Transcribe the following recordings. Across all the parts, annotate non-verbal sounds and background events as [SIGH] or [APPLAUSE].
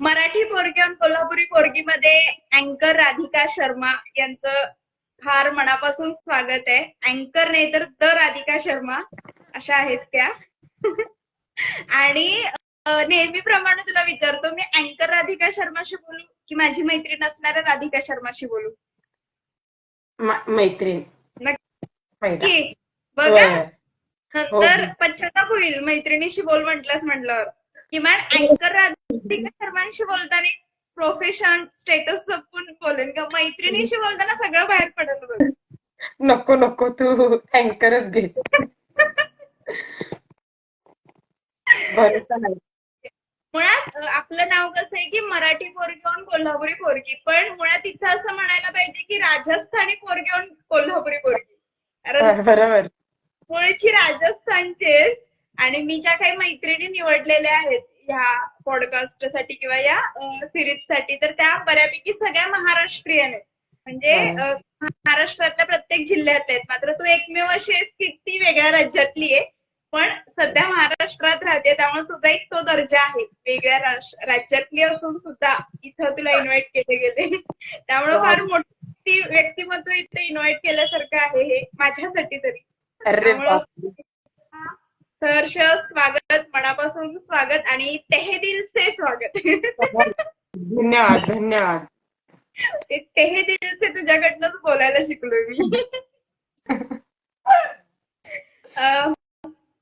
मराठी पोरगी आणि कोल्हापुरी पोरगीमध्ये अँकर राधिका शर्मा यांचं फार मनापासून स्वागत आहे. अँकर नाही तर द राधिका शर्मा अशा आहेत त्या. [LAUGHS] आणि नेहमीप्रमाणे तुला विचारतो मी अँकर राधिका शर्माशी बोलू की माझी मैत्रीण असणाऱ्या राधिका शर्माशी बोलू? मैत्रीण. नक्की. बघा. हो. नंतर पश्चाताप होईल. मैत्रिणीशी बोल म्हटलंस म्हटल्यावर. किमान अँकर राधिका शर्मांशी बोलताना प्रोफेशन स्टेटस जपून बोलेन का मैत्रिणीशी बोलताना सगळं बाहेर पडत बघ. नको नको तू अँकरच घे. मुळात आपलं नाव कसं आहे की मराठी पोरगी आणि कोल्हापुरी पोरगी पण मुळात इथं असं म्हणायला पाहिजे की राजस्थानी पोरगी आणि कोल्हापुरी पोरगी. कारण बरोबर. मुळची राजस्थानची आणि मी ज्या काही मैत्रिणी निवडलेल्या आहेत ह्या पॉडकास्टसाठी किंवा या सिरीजसाठी तर त्या बऱ्यापैकी सगळ्या महाराष्ट्रीयन आहेत. म्हणजे हो. महाराष्ट्रातल्या प्रत्येक जिल्ह्यात आहेत. मात्र तू एकमेव अशी आहेस की ती वेगळ्या राज्यातली आहे. पण सध्या महाराष्ट्रात राहते त्यामुळे तुझा एक तो दर्जा आहे. वेगळ्या राज्यातली असून सुद्धा इथं तुला इन्व्हाइट केले गेले. त्यामुळे फार मोठी व्यक्तिमत्व इथे इन्व्हाइट केल्यासारखं आहे हे माझ्यासाठी तरी. सहर्ष स्वागत मनापासून स्वागत आणि तेहेदिलचे स्वागत. धन्यवाद धन्यवाद. ते तेहेदिलचे तुझ्याकडनंच बोलायला शिकलोय मी.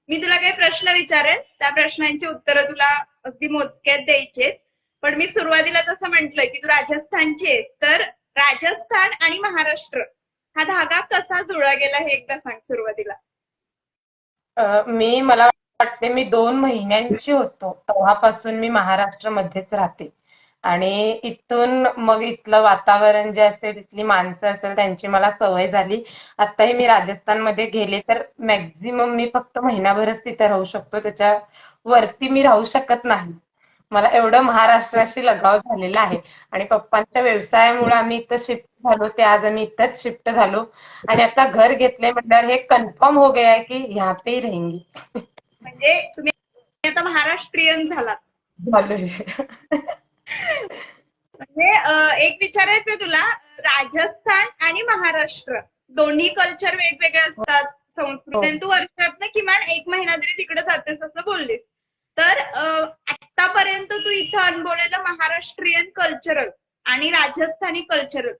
मी तुला काही प्रश्न विचारेन. त्या प्रश्नांची उत्तरं तुला अगदी मोजक्यात द्यायची. पण मी सुरुवातीला तसं म्हंटल की तू राजस्थानची आहेस तर राजस्थान आणि महाराष्ट्र हा धागा कसा जुळला गेला हे एकदा सांग सुरुवातीला. मी मला वाटते मी दोन महिन्यांची होतो. तेव्हापासून मी महाराष्ट्रामध्येच राहते. आणि इथून मग इथलं वातावरण जे असेल इथली माणसं असेल त्यांची मला सवय झाली. आताही मी राजस्थानमध्ये गेले तर मॅक्झिमम मी फक्त महिनाभरच तिथे राहू शकतो. त्याच्या वरती मी राहू शकत नाही. मला एवढं महाराष्ट्राशी लगाव झालेला आहे. आणि पप्पांच्या व्यवसायामुळे आम्ही इथं शिफ्ट झालो ते आज आम्ही इथंच शिफ्ट झालो. आणि आता घर घेतलंय म्हटल्यावर हे कन्फर्म हो गया है की यहाँ पे ही रहेंगी. म्हणजे तुम्ही आता महाराष्ट्रीयन झालात. म्हणजे एक विचारायचं तुला राजस्थान आणि महाराष्ट्र दोन्ही कल्चर वेगवेगळे असतात. संस्कृती आणि तू वर्षातनं किमान एक महिना तरी तिकडे जातेस असं बोललीस. तर आतापर्यंत तू इथं अनुभवलेलं महाराष्ट्रीयन कल्चरल आणि राजस्थानी कल्चरल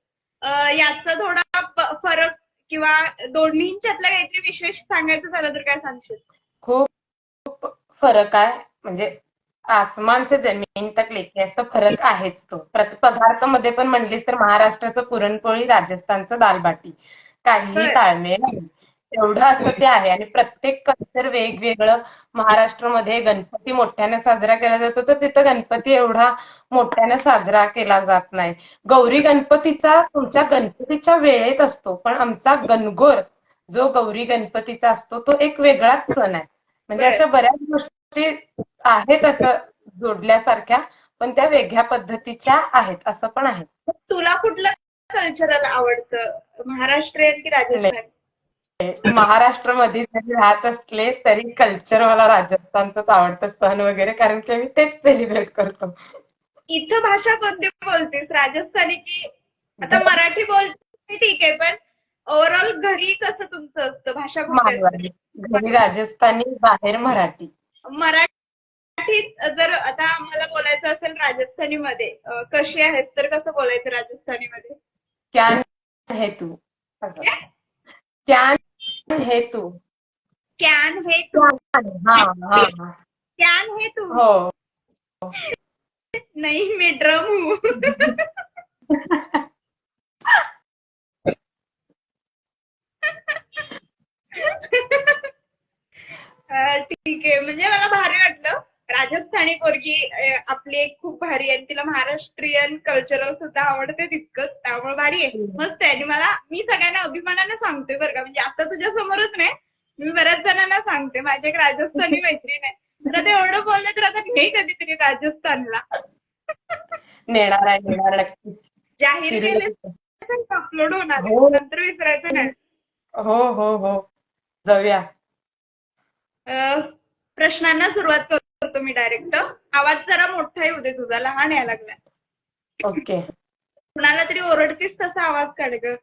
याचा थोडा फरक किंवा दोन्हींच्यातला काहीतरी विशेष सांगायचं झालं तर काय सांगशील? खूप फरक आहे. म्हणजे आसमान से जमीन तक लेके असं फरक आहेच तो. पदार्थामध्ये पण म्हणलीस तर महाराष्ट्राचं पुरणपोळी राजस्थानचं दालबाटी. बरं. ताळमेळ नाही. एवढं असं ते आहे. आणि प्रत्येक कल्चर वेगवेगळं. महाराष्ट्रामध्ये गणपती मोठ्याने साजरा केला जातो तर तिथं गणपती एवढा मोठ्याने साजरा केला जात नाही. गौरी गणपतीचा तुमच्या गणपतीच्या वेळेत असतो पण आमचा गणगोर जो गौरी गणपतीचा असतो तो एक वेगळाच सण आहे. म्हणजे. अशा बऱ्याच गोष्टी आहेत असं जोडल्यासारख्या पण त्या वेगळ्या पद्धतीच्या आहेत असं पण आहे. तुला कुठलं कल्चरल आवडतं? महाराष्ट्रीयन की राजस्थानी? महाराष्ट्रामध्ये जरी राहत असले तरी कल्चर मला राजस्थानचंच आवडतं सण वगैरे. कारण की मी तेच सेलिब्रेट करतो. इथं भाषा कोणती बोलतेस? राजस्थानी की आता मराठी बोलते ठीक आहे पण ओव्हरऑल घरी कसं तुमचं असतं? भाषा कोणती घरी राजस्थानी बाहेर मराठी. मराठीत जर आता मला बोलायचं असेल राजस्थानी मध्ये कशी आहेस तर कसं बोलायचं राजस्थानी मध्ये क्या है तू क्या है तू कॅन हे तू हा हा हा। कॅन हे तू हो। नाही मी ड्रम हूँ [LAUGHS] अं, ठीक आहे म्हणजे मला भारी वाटलं राजस्थानी पोरगी आपली एक खूप भारी आहे. आणि तिला महाराष्ट्रीयन कल्चरल सुद्धा आवडते तितकंच. त्यामुळे भारी आहे. मस्त आहे. आणि मला मी सगळ्यांना अभिमानाने सांगते बरं का. म्हणजे आता तुझ्या समोरच नाही मी बऱ्याच जणांना सांगते. माझी एक राजस्थानी [LAUGHS] मैत्रीण आहे. तर आता एवढं बोललं तर आता नाही कधीतरी राजस्थानला. नेणार आहे नेणार नक्कीच जाहीर केले अपलोड होणार. हो. नंतर विसरायचं नाही. हो हो हो. जाऊया. प्रश्नांना सुरुवात करू. करतो मी डायरेक्ट आवाज जरा मोठा येऊ दे तुझा लहान यायला लागला ओके कुणाला तरी ओरडतीस तसा आवाज काढ ग.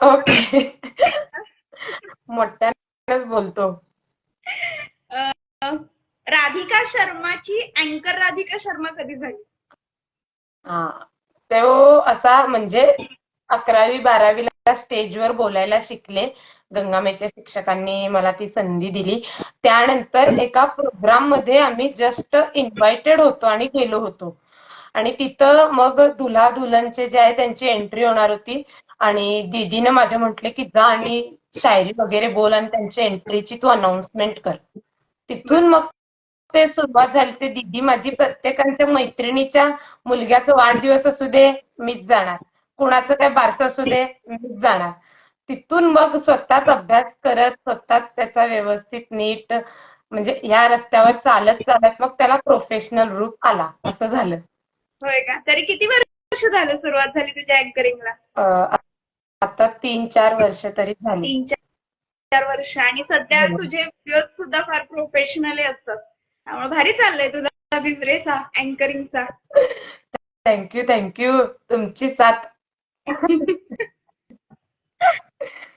ओके मोठ्यानेच बोलतो. राधिका शर्माची अँकर राधिका शर्मा कधी झाली? हा. तो असा म्हणजे अकरावी बारावीला स्टेजवर बोलायला शिकले. गंगामेच्या शिक्षकांनी मला ती संधी दिली. त्यानंतर एका प्रोग्राममध्ये आम्ही जस्ट इन्व्हायटेड होतो आणि गेलो होतो. आणि तिथं मग दुल्हा दुल्हनचे जे आहे त्यांची एंट्री होणार होती. आणि दीदीनं माझ्या म्हटले की जा आणि शायरी वगैरे बोल आणि त्यांच्या एंट्रीची तू अनाउन्समेंट कर. तिथून मग ते सुरुवात झाली. ते दीदी माझी प्रत्येकाच्या मैत्रिणीच्या मुलग्याचा वाढदिवस असू दे मीच जाणार. कुणाचं काय बारसं असू दे मीच जाणार. तिथून मग स्वतःच अभ्यास करत स्वतःच त्याचा व्यवस्थित नीट म्हणजे ह्या रस्त्यावर चालत चालत मग त्याला प्रोफेशनल रूप आला असं झालं. होय का? तरी किती वर्ष झालं सुरुवात झाली तुझ्या अँकरिंगला आता तीन चार वर्ष तरी झाली. तीन चार वर्ष. आणि सध्या हो. तुझे व्हिडिओ सुद्धा फार प्रोफेशनली असतात. त्यामुळे भारी चाललंय तुझा बिझनेस हा अँकरिंगचा थँक्यू थँक्यू तुमची साथ. [LAUGHS]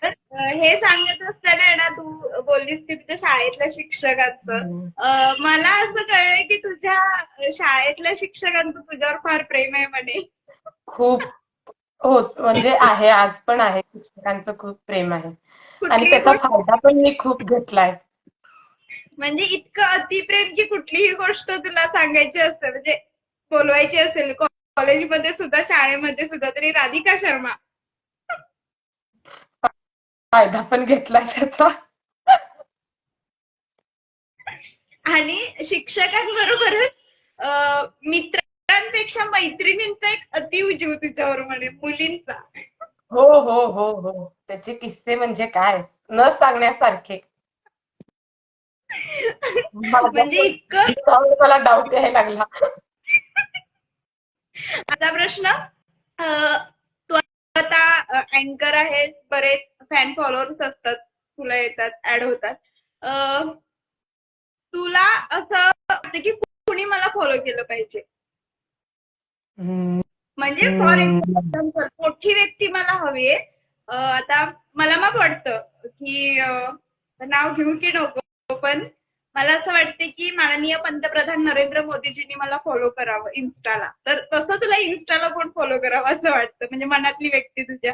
हे सांगत असताना ना तू बोललीस की तुझ्या शाळेतल्या शिक्षकांचं. मला असं कळलंय की तुझ्या शाळेतल्या शिक्षकांचं तुझ्यावर फार प्रेम आहे म्हणे. खूप. हो म्हणजे आहे आज पण आहे. शिक्षकांचं खूप प्रेम आहे. आणि त्याचा फायदा पण मी खूप घेतलाय. म्हणजे इतकं अतिप्रेम की कुठलीही गोष्ट तुला सांगायची असेल म्हणजे बोलवायची असेल. कॉलेजमध्ये सुद्धा शाळेमध्ये सुद्धा तरी राधिका शर्मा. फायदा पण घेतलाय त्याचा. आणि शिक्षकांबरोबरच मित्रांपेक्षा मैत्रिणींचा एक अतिउजीव तुझ्यावर म्हणे मुलींचा. हो हो हो हो. त्याचे किस्से म्हणजे काय? न सांगण्यासारखे. म्हणजे इतकं मला डाऊट यायला लागला. [LAUGHS] आता प्रश्न अँकर आहेस बरेच फॅन फॉलोअर्स असतात तुला येतात ऍड होतात. तुला असं वाटतं की कुणी मला फॉलो केलं पाहिजे? म्हणजे फॉर. एक्झाम्पल मोठी व्यक्ती मला हवी आहे. आता मला मग वाटतं की नाव घेऊ की नको पण मला असं वाटतं की माननीय पंतप्रधान नरेंद्र मोदीजींनी मला फॉलो करावं इन्स्टाला तर तसं तुला इन्स्टाला कोण फॉलो करावं असं वाटतं? म्हणजे मनातली व्यक्ती तुझ्या.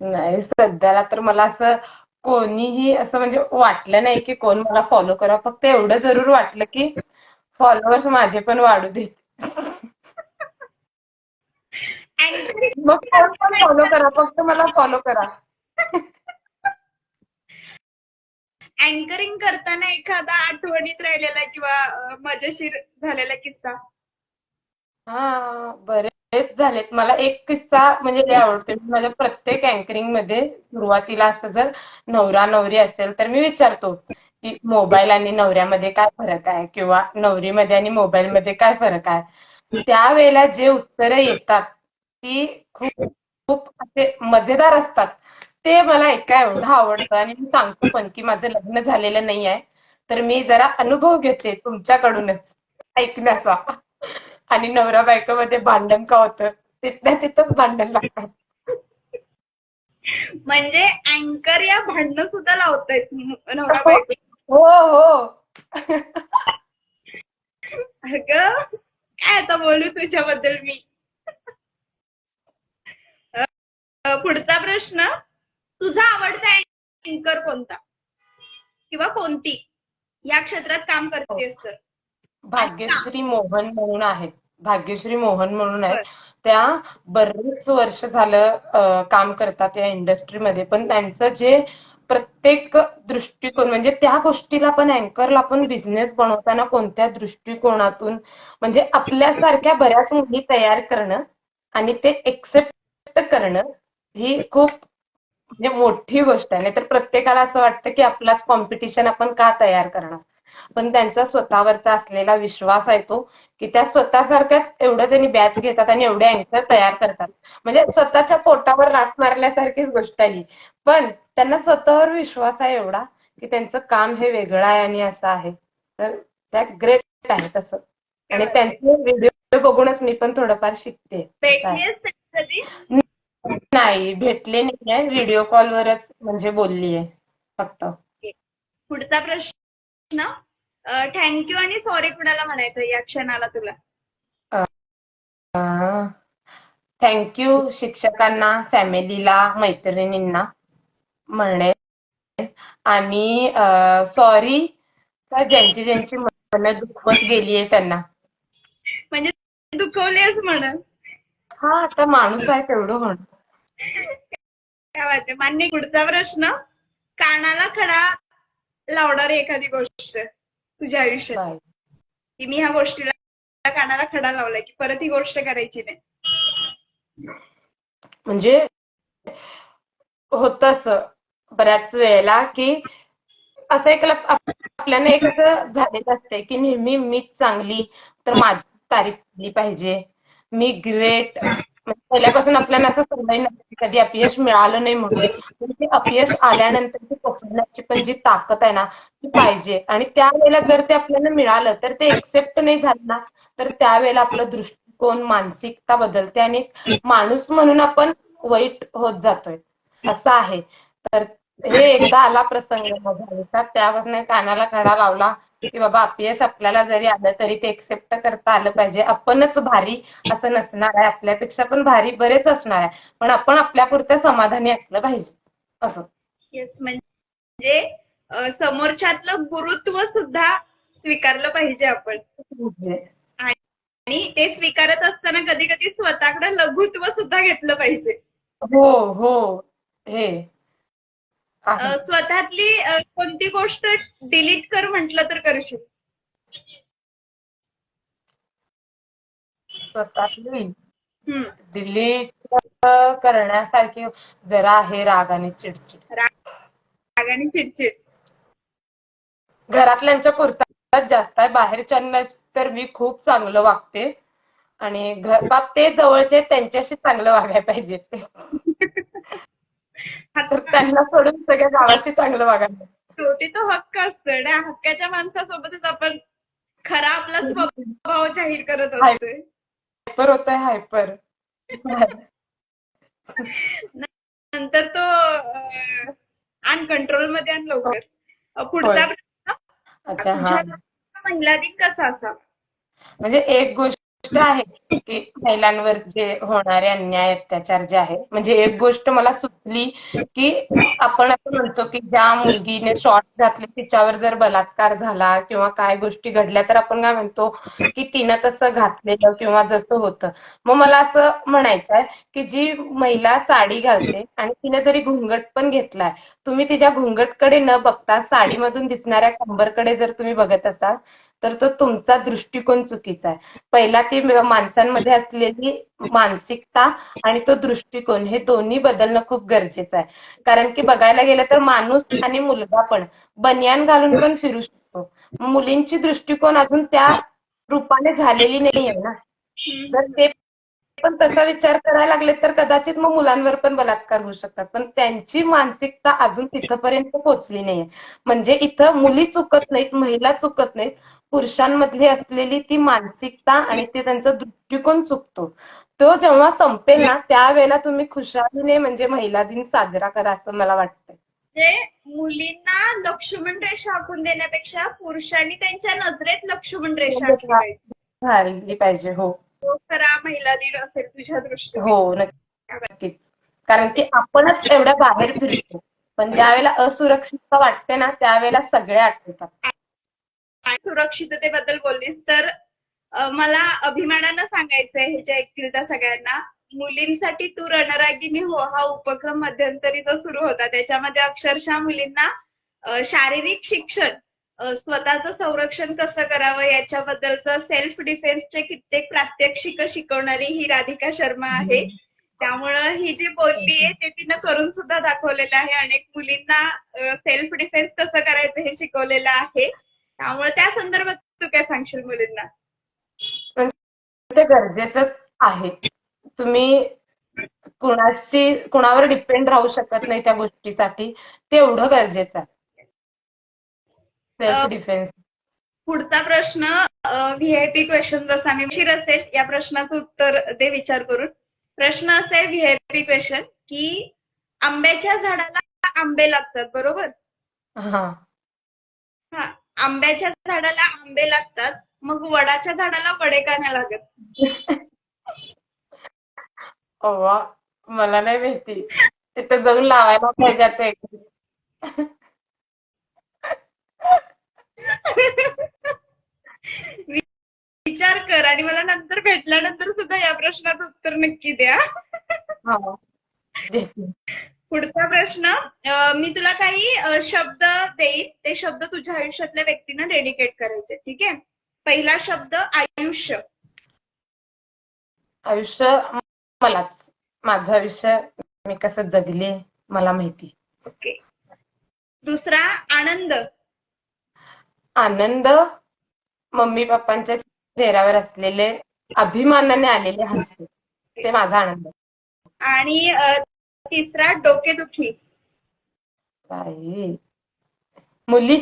नाही सध्याला तर मला असं कोणीही असं म्हणजे वाटलं नाही की कोण मला फॉलो करावं. फक्त एवढं जरूर वाटलं की फॉलोअर्स माझे पण वाढू देत. [LAUGHS] मग फॉलो करा. फक्त मला फॉलो करा. [LAUGHS] अँकरिंग करताना एखादा आठवणीत राहिलेला किंवा मजेशीर झालेला किस्सा? हा बरेच झालेत. मला एक किस्सा म्हणजे लय आवडतो माझ्या प्रत्येक अँकरिंगमध्ये सुरुवातीला असं जर नवरा नवरी असेल तर मी विचारतो की मोबाईल आणि नवऱ्यामध्ये काय फरक आहे? किंवा नवरीमध्ये आणि मोबाईल मध्ये काय फरक आहे? त्यावेळेला जे उत्तरं येतात ती खूप खूप असे मजेदार असतात. ते मला ऐकायला एवढं आवडतं आणि मी सांगतो पण की माझं लग्न झालेलं नाही आहे. तर मी जरा अनुभव घेते तुमच्याकडूनच ऐकण्याचा. आणि नवरा बायकोमध्ये भांडण का होतं? तिथल्या तिथंच भांडण लागतात. म्हणजे अँकर या भांडणं सुद्धा लावतायत नवरा बायको. हो हो. अगं काय आता बोलू तुझ्याबद्दल मी? पुढचा प्रश्न? तुझा आवडता अँकर कोणता? किंवा कोणती? या क्षेत्रात काम करतेस तर. भाग्यश्री मोहन म्हणून आहेत. भाग्यश्री मोहन म्हणून आहेत. त्या बरेच वर्ष झालं काम करतात या इंडस्ट्रीमध्ये पण त्यांचं जे प्रत्येक दृष्टिकोन म्हणजे त्या गोष्टीला पण अँकरला पण बिझनेस बनवताना कोणत्या दृष्टिकोनातून म्हणजे आपल्यासारख्या बऱ्याच मुली तयार करणं आणि ते एक्सेप्ट करणं ही खूप म्हणजे मोठी गोष्ट आहे. नाहीतर प्रत्येकाला असं वाटतं की आपलाच कॉम्पिटिशन आपण का तयार करणार? पण त्यांचा स्वतःवरचा असलेला विश्वास आहे तो की त्या स्वतःसारख्याच एवढं त्यांनी बॅच घेतात आणि एवढे अँकर तयार करतात. म्हणजे स्वतःच्या पोटावर राख मारल्यासारखीच गोष्ट आहे पण त्यांना स्वतःवर विश्वास आहे एवढा की त्यांचं काम हे वेगळं आहे आणि असं आहे. तर त्या ग्रेट आहे तसं. आणि त्यांचे व्हिडिओ बघूनच मी पण थोडंफार शिकते. नाही भेटले नाहीये. व्हिडिओ कॉलवरच म्हणजे बोललीये फक्त. पुढचा प्रश्न थँक्यू आणि सॉरी कुणाला म्हणायचं या क्षणाला तुला? थँक्यू शिक्षकांना फॅमिलीला मैत्रिणींना म्हणेन आणि सॉरी ज्यांची ज्यांची मनं दुखवत गेलीये त्यांना. म्हणजे दुखवलेच म्हण हा आता माणूस आहे तेवढं होणं काय मान्य पुढचा प्रश्न. कानाला खडा लावणारी एखादी गोष्ट तुझ्या आयुष्यात. की मी ह्या गोष्टीला कानाला खडा लावलाय की परत ही गोष्ट करायची नाही. म्हणजे होत असं बऱ्याच वेळेला की असं एक आपल्याला एक असं झालेलं असते की नेहमी मीच चांगली तर माझी तारीफ केली पाहिजे. मी ग्रेट पहिल्यापासून आपल्याला असं सवय नसते कधी अपयश मिळालं नाही म्हणून. ते अपयश आल्यानंतर पकडण्याची पण जी ताकद आहे ना ती पाहिजे. आणि त्यावेळेला जर ते आपल्याला मिळालं तर ते एक्सेप्ट नाही झालं ना तर त्यावेळेला आपलं दृष्टिकोन मानसिकता बदलते आणि माणूस म्हणून आपण वाईट होत जातोय. असं आहे. तर हे एकदा आला प्रसंग माझ्या आयुष्यात. त्यापासून कानाला खडा लावला. की बाबा अपयश आपल्याला जरी आलं तरी ते एक्सेप्ट करता आलं पाहिजे. आपणच भारी असं नसणार आहे. आपल्यापेक्षा पण भारी बरेच असणार आहे. पण आपण आपल्यापुरतं समाधानी असलं पाहिजे. असं. येस म्हणजे समोरच्यातलं गुरुत्व सुद्धा स्वीकारलं पाहिजे आपण. आणि ते स्वीकारत असताना कधी कधी स्वतःकडे लघुत्व सुद्धा घेतलं पाहिजे. हो हो. हे. स्वतःतली कोणती गोष्ट डिलीट कर म्हटलं तर करशील? स्वतःतली. डिलीट करण्यासारखी जरा आहे राग आणि चिडचिड. राग आणि चिडचिड. घरातल्यांच्या पुरताच जास्त आहे. बाहेरच्यांना तर मी खूप चांगलं वागते. आणि बाप ते जवळचे त्यांच्याशी चांगलं वागायला पाहिजे. [LAUGHS] त्यांना सोडून सगळ्या गावाशी चांगलं वागायला. शेवटी तो हक्क असतो आणि या हक्काच्या माणसासोबतच आपण खरा आपला स्वभाव जाहीर करत असतोय. हायपर होतोय हायपर. [LAUGHS] नंतर तो अनकंट्रोलमध्ये आण लवकर. पुढचा. प्रश्न. महिला दिन कसा असावा? म्हणजे एक गोष्ट आहे की महिलांवर जे होणारे अन्याय अत्याचार जे आहे म्हणजे एक गोष्ट मला सुचली की आपण असं म्हणतो की ज्या मुलगीने शॉर्ट घातले तिच्यावर जर बलात्कार झाला किंवा काय गोष्टी घडल्या तर आपण काय म्हणतो की तिनं तसं घातलेलं किंवा जसं होतं. मग मला असं म्हणायचं आहे की जी महिला साडी घालते आणि तिने जरी घुंगट पण घेतलाय तुम्ही तिच्या घुंगटकडे न बघता साडीमधून दिसणाऱ्या कंबरकडे जर तुम्ही बघत असाल तर तो तुमचा दृष्टिकोन चुकीचा आहे. पहिला ती माणसांमध्ये असलेली मानसिकता आणि तो दृष्टिकोन हे दोन्ही बदलणं खूप गरजेचं आहे. कारण की बघायला गेलं तर माणूस आणि मुलगा पण बनियान घालून पण फिरू शकतो. मुलींची दृष्टिकोन अजून त्या रूपाने झालेली नाहीये ना. जर ते पण तसा विचार करायला लागले तर कदाचित मग मुलांवर पण बलात्कार होऊ शकतात. पण त्यांची मानसिकता अजून तिथपर्यंत पोहोचली नाहीये. म्हणजे इथं मुली चुकत नाहीत महिला चुकत नाहीत पुरुषांमधली असलेली ती मानसिकता आणि ते त्यांचा दृष्टिकोन चुकतो. तो जेव्हा संपेल ना त्यावेळेला तुम्ही खुशालीने म्हणजे महिला दिन साजरा करा असं मला वाटतंय. म्हणजे मुलींना लक्ष्मण रेषा आखून देण्यापेक्षा पुरुषांनी त्यांच्या नजरेत लक्ष्मण रेषा आखली पाहिजे. हो. तो खरा महिला दिन असेल तुझ्या दृष्टीने. हो नक्कीच. कारण की आपणच एवढ्या बाहेर फिरतो. पण ज्यावेळेला असुरक्षितता वाटते ना त्यावेळेला सगळे आठवतात. सुरक्षिततेबद्दल बोललीस तर मला अभिमानानं सांगायचंय हे ऐकतील त्या सगळ्यांना. मुलींसाठी तू रणरागिनी हो हा उपक्रम मध्यंतरी जो सुरू होता. त्याच्यामध्ये अक्षरशः मुलींना शारीरिक शिक्षण स्वतःचं संरक्षण कसं करावं याच्याबद्दलचं सेल्फ डिफेन्सचे कित्येक प्रात्यक्षिक शिकवणारी ही राधिका शर्मा आहे. त्यामुळं ही जी बोलली आहे ते तिनं करून सुद्धा दाखवलेलं आहे. अनेक मुलींना सेल्फ डिफेन्स कसं करायचं हे शिकवलेलं आहे. त्यामुळे त्या संदर्भात तू काय सांगशील मुलींना? ते गरजेचंच आहे. तुम्ही कुणाशी कुणावर डिपेंड राहू शकत नाही त्या गोष्टीसाठी. ते एवढं गरजेचं आहे. सेल्फ डिफेन्स पुढचा प्रश्न व्हीआयपी क्वेश्चन जसा मी उशीर असेल या प्रश्नाचं उत्तर दे विचार करून. प्रश्न असा आहे व्हीआयपी क्वेश्चन की आंब्याच्या झाडाला आंबे लागतात बरोबर? हा. आंब्याच्या झाडाला आंबे लागतात मग वडाच्या झाडाला वडे का नाही लागत? अव्वा मला नाही माहिती. तिथे जाऊन लावायला पाहिजे आता एक. विचार कर आणि मला नंतर भेटल्यानंतर सुद्धा या प्रश्नाचं उत्तर नक्की द्या. हा. देते. पुढचा प्रश्न मी तुला काही शब्द देईन. ते शब्द तुझ्या आयुष्यातल्या व्यक्तींना डेडिकेट करायचे ठीक आहे? पहिला शब्द आयुष्य. आयुष्य मलाच. माझं आयुष्य मी कसं जगले मला माहिती. ओके. दुसरा आनंद. आनंद मम्मी पप्पांच्या चेहऱ्यावर असलेले अभिमानाने आलेले हास्य ते माझा आनंद. आणि तिसरा डोकेदुखी काही मुली.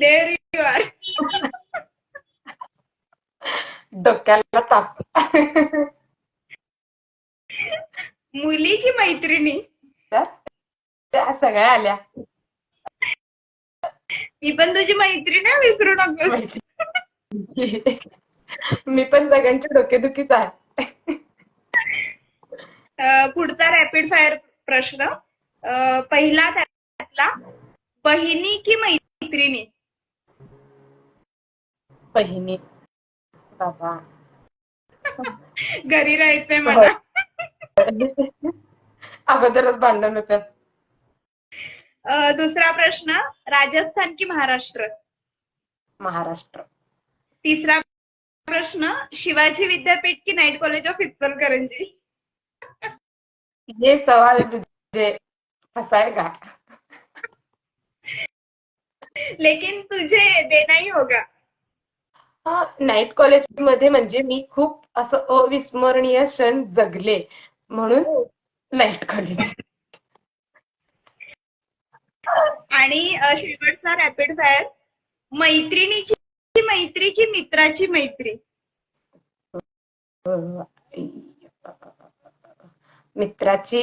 देर यू आर डोक्याला ताप. मुली की मैत्रिणी. तर त्या सगळ्या आल्या. मी पण तुझी मैत्रीण आहे विसरू नको मी पण सगळ्यांची डोकेदुखीच आहे. [LAUGHS] पुढचा रॅपिड फायर प्रश्न. पहिला त्यातला बहिणी की मैत्रिणी? बहिणी. बाबा. घरी राहायचंय मला. [LAUGHS] अगोदरच भांडण होतात अं, दुसरा प्रश्न राजस्थान की महाराष्ट्र? महाराष्ट्र. तिसरा प्रश्न शिवाजी विद्यापीठ की नाईट कॉलेज ऑफ इचलकरंजी? ये सवाल मुझे फसाएगा लेकिन तुझे देना ही होगा हा नाईट कॉलेजमध्ये म्हणजे मी खूप असं अविस्मरणीय क्षण जगले म्हणून नाईट कॉलेज. आणि शेवटचा रॅपिड फायर मैत्रिणीची मैत्री की मित्राची मैत्री? मित्राची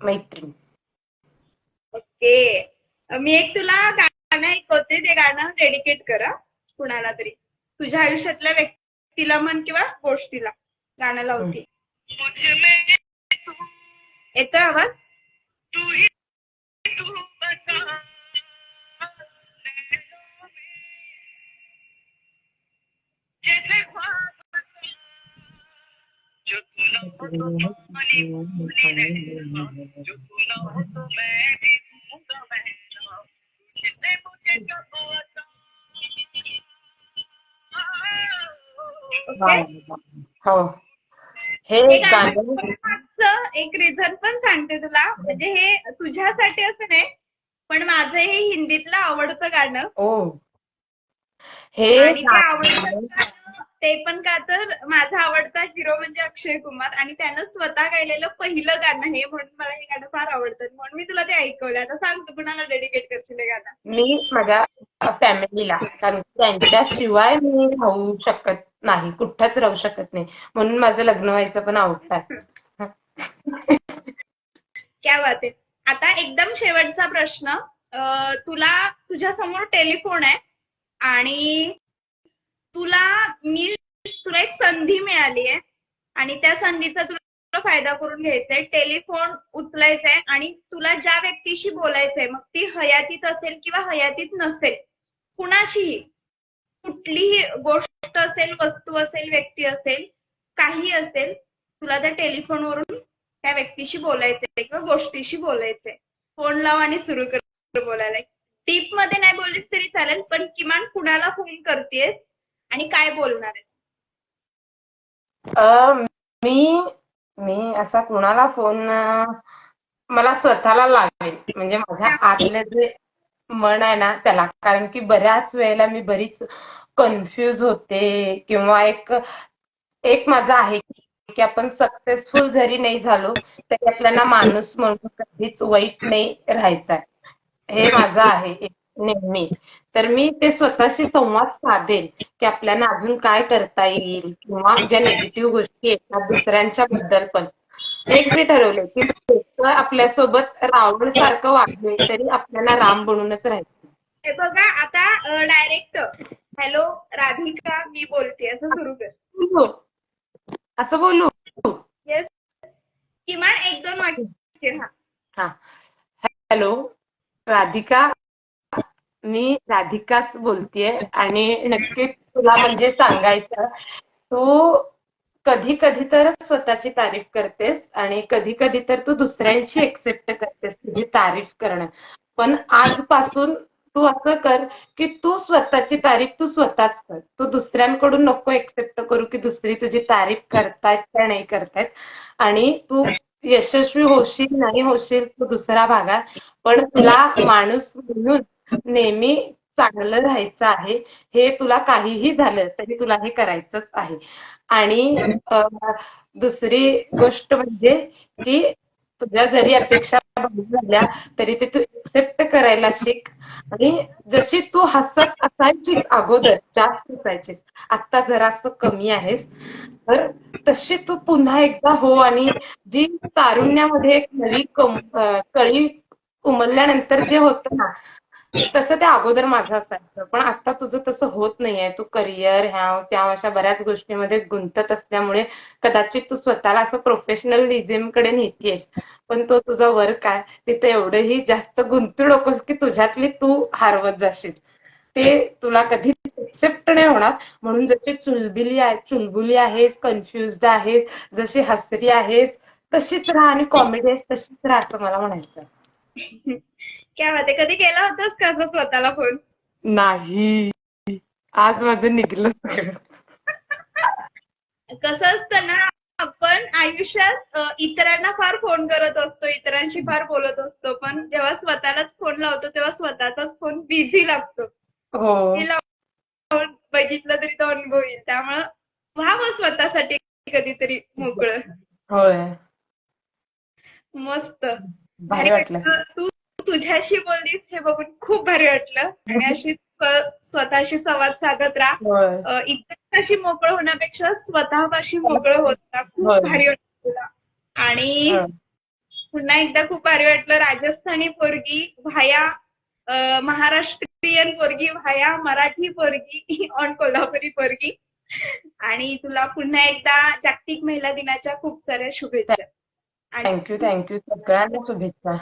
मैत्रीण ओके. मी एक तुला गाणं ऐकवते ते गाणं डेडिकेट करा कुणाला तरी. तुझ्या आयुष्यातल्या व्यक्तीला म्हण किंवा गोष्टीला. गाणं लावते येतोय आवाज? हो. एक रिझन पण सांगते तुला. म्हणजे हे तुझ्यासाठी असं नाही पण माझं हे हिंदीतलं आवडतं गाणं. हे आवडतं ते पण का तर माझा आवडता हिरो म्हणजे अक्षय कुमार आणि त्यानं स्वतः गायलेलं पहिलं गाणं हे म्हणून मला हे गाणं फार आवडतं. म्हणून मी तुला ते ऐकवलं. आता सांग तू कुणाला डेडिकेट करशील हे गाणं? मी माझ्या फॅमिलीला कारण त्यांच्याशिवाय मी राहू शकत नाही. कुठंच राहू शकत नाही. म्हणून माझं लग्न व्हायचं पण आवडतं. क्या बात आहे. आता एकदम शेवटचा प्रश्न. तुला तुझ्या समोर टेलिफोन आहे आणि तुला मी तुला एक संधी मिळाली आहे. आणि त्या संधीचा तुला फायदा करून घ्यायचा आहे. टेलिफोन उचलायचा आहे आणि तुला ज्या व्यक्तीशी बोलायचंय मग ती हयातीत असेल किंवा हयातीत नसेल कुणाशीही कुठलीही गोष्ट असेल वस्तू असेल व्यक्ती असेल काही असेल तुला त्या टेलिफोनवरून त्या व्यक्तीशी बोलायचंय किंवा गोष्टीशी बोलायचंय फोन लाव आणि सुरू कर बोलायला. टीपमध्ये नाही बोललीस तरी चालेल पण किमान कुणाला फोन करतेस आणि काय बोलणार आहेस? मी मी असा कुणाला फोन मला स्वतःला लागेल. म्हणजे माझ्या आतलं जे मन आहे ना त्याला. कारण की बऱ्याच वेळेला मी बरीच कन्फ्यूज होते किंवा एक एक माझं आहे की आपण सक्सेसफुल जरी नाही झालो तरी आपल्याला माणूस म्हणून कधीच वाईट नाही राहायचं आहे हे माझं आहे. एक नेहमी. तर मी ते स्वतःशी संवाद साधेल की आपल्याला अजून काय करता येईल किंवा ज्या निगेटिव्ह गोष्टी येतात दुसऱ्यांच्या बद्दल पण. एक मी ठरवलंय की लोकं आपल्यासोबत रावण सारखं वागले तरी आपल्याला राम बनूनच राहायचं हे बघा आता डायरेक्ट हॅलो राधिका मी बोलते. असं सुरू कर. असं बोलू? येस किमान एक दोन वाक्य हा हा. हॅलो राधिका मी राधिकाच बोलतेय आणि नक्कीच तुला म्हणजे सांगायचं तू कधी कधी तर स्वतःची तारीफ करतेस आणि कधी कधी तर तू दुसऱ्यांशी एक्सेप्ट करतेस तुझी तारीफ करणं. पण आजपासून तू असं कर की तू स्वतःची तारीफ तू स्वतःच कर. तू दुसऱ्यांकडून नको एक्सेप्ट करू की दुसरी तुझी तारीफ करतायत का नाही करतायत. आणि तू यशस्वी होशील नाही होशील तू दुसरा भागा पण तुला माणूस म्हणून नेहमी चांगलं राहायचं आहे. हे तुला काहीही झालं तरी तुला हे करायचंच आहे. आणि दुसरी गोष्ट म्हणजे की तुझ्या जरी अपेक्षा झाल्या तरी ते तू एक्सेप्ट करायला शिक. आणि जशी तू हसत असायचीस अगोदर जास्त असायचीस आता जरासं कमी आहेस तर तशी तू पुन्हा एकदा हो आणि जी तारुण्यामध्ये एक नवी कळी उमलल्यानंतर जे होतं ना तसं ते अगोदर माझं असायचं पण आता तुझं तसं होत नाहीये. तू करिअर ह्या त्या अशा बऱ्याच गोष्टींमध्ये गुंतत असल्यामुळे कदाचित तू स्वतःला असं प्रोफेशनलिझमकडे नेतीयस पण तो तुझा वर्क आहे. तिथे एवढंही जास्त गुंतू नकोस की तुझ्यातली तू हरवत जाशील. ते तुला कधी एक्सेप्ट नाही होणार. म्हणून जशी चुलबिली आहे चुलबुली आहेस कन्फ्युज्ड आहेस जशी हसरी आहेस तशीच राहा आणि कॉमेडी आहेस तशीच राहा असं मला म्हणायचं [LAUGHS] काय माहिती कधी केला होतास का असं स्वतःला फोन? नाही. आज माझं निघलं सगळं. [LAUGHS] कसं असतं ना आपण आयुष्यात अ, इतरांना फार फोन करत असतो इतरांशी फार बोलत असतो पण जेव्हा स्वतःलाच फोन लावतो तेव्हा स्वतःचाच फोन बिझी लागतो. हो. लावून बघितलं तरी तो अनुभव येईल. त्यामुळं व्हावं स्वतःसाठी कधीतरी मोकळं. होय. मस्त. भारी वाटलं. तू तुझ्याशी बोललीस हे बघून खूप भारी वाटलं. आणि अशी स्व- स्वतःशी संवाद साधत राहा. इतरांशी मोकळं होण्यापेक्षा स्वतःपाशी मोकळं होत राहा. खूप. भारी वाटलं तुला. आणि. पुन्हा एकदा खूप भारी वाटलं. राजस्थानी पोरगी भाया अ, महाराष्ट्रीयन पोरगी भाया मराठी पोरगी [LAUGHS] ऑन कोल्हापुरी पोरगी. आणि तुला पुन्हा एकदा जागतिक महिला दिनाच्या खूप साऱ्या शुभेच्छा. थँक्यू थँक्यू सगळ्यांना शुभेच्छा.